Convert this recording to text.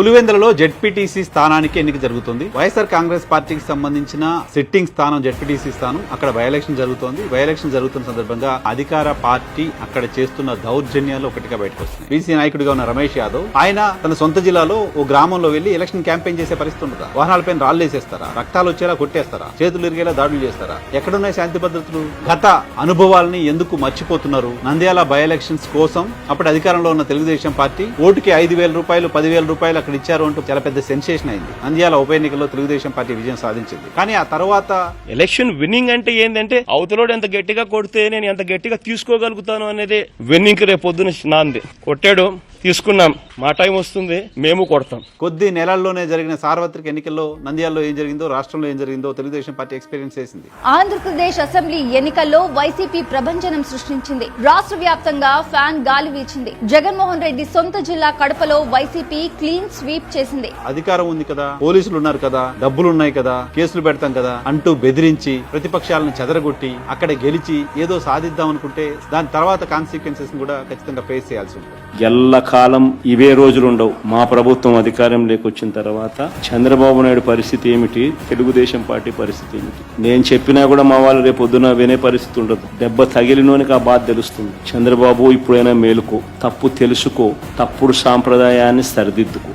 పులివెందులలో ZPTC స్థానానికి ఎన్నిక జరుగుతుంది. వైఎస్ఆర్ కాంగ్రెస్ పార్టీకి సంబంధించిన సిట్టింగ్ స్థానం జెడ్పీటీసీ స్థానం అక్కడ బై ఎలక్షన్ జరుగుతోంది. బై ఎలక్షన్ జరుగుతున్న సందర్భంగా అధికార పార్టీ అక్కడ చేస్తున్న దౌర్జన్యాలు ఒకటిగా బయటకు వస్తున్నాయి బీసీ నాయకుడిగా ఉన్న రమేష్ యాదవ్ ఆయన తన సొంత జిల్లాలో ఓ గ్రామంలో వెళ్ళి ఎలక్షన్ క్యాంపెయిన్ చేసే పరిస్థితి ఉండదా? వాహనాలపైన రాళ్ళు వేసేస్తారా? రక్తాలు వచ్చేలా కొట్టేస్తారా? చేతులు ఇరిగేలా దాడులు చేస్తారా? ఎక్కడున్నాయి శాంతి భద్రతలు? గత అనుభవాల్ని ఎందుకు మర్చిపోతున్నారు? నంద్యాల బై ఎలక్షన్స్ కోసం అప్పుడు అధికారంలో ఉన్న తెలుగుదేశం పార్టీ ఓటుకి ఐదు వేల రూపాయలు పదివేల రూపాయలు ఇక్కడ ఇచ్చారు అంటూ చాలా పెద్ద సెన్సేషన్ అయింది. నంద్యాల ఉప ఎన్నికల్లో తెలుగుదేశం పార్టీ విజయం సాధించింది. కానీ ఆ తర్వాత ఎలక్షన్ విన్నింగ్ అంటే ఏంటంటే అవతలోడు ఎంత గట్టిగా కొడితే నేను ఎంత గట్టిగా తీసుకోగలుగుతాను అనేది విన్నింగ్ రేపు పొద్దున నాంది. కొట్టాడు. తీసుకున్నాం. మా టైం వస్తుంది మేము కొడతాం. కొద్ది నెలల్లోనే జరిగిన సార్వత్రిక ఎన్నికల్లో నంద్యాలలో ఏం జరిగిందో రాష్ట్రంలో ఏం జరిగిందో తెలుగుదేశం పార్టీ ఎక్స్పీరియన్స్ చేసింది. ఆంధ్రప్రదేశ్ అసెంబ్లీ ఎన్నికల్లో వైసీపీ ప్రభంజనం సృష్టించింది. రాష్ట్ర వ్యాప్తంగా ఫ్యాన్ గాలి వీచింది. జగన్మోహన్ రెడ్డి సొంత జిల్లా కడపలో వైసీపీ క్లీన్ స్వీప్ చేసింది. అధికారం ఉంది కదా పోలీసులు ఉన్నారు కదా డబ్బులు ఉన్నాయి కదా కేసులు పెడతాం కదా అంటూ బెదిరించి ప్రతిపక్షాలను చెదరగొట్టి అక్కడ గెలిచి ఏదో సాధిద్దాం అనుకుంటే దాని తర్వాత కాన్సిక్వెన్సెస్ కూడా ఖచ్చితంగా ఫేస్ చేయాల్సి ఉంటుంది. కాలం ఇవే రోజులు ఉండవు మా ప్రభుత్వం అధికారం లేకొచ్చిన తర్వాత చంద్రబాబు నాయుడు పరిస్థితి ఏమిటి? తెలుగుదేశం పార్టీ పరిస్థితి ఏమిటి? నేను చెప్పినా కూడా మా వాళ్ళు రేపు పొద్దున వినే పరిస్థితి ఉండదు. దెబ్బ తగిలినోనికి ఆ బాధ తెలుస్తుంది. చంద్రబాబు ఇప్పుడైనా మేలుకో తప్పు తెలుసుకో తప్పుడు సాంప్రదాయాన్ని సరిదిద్దుకో.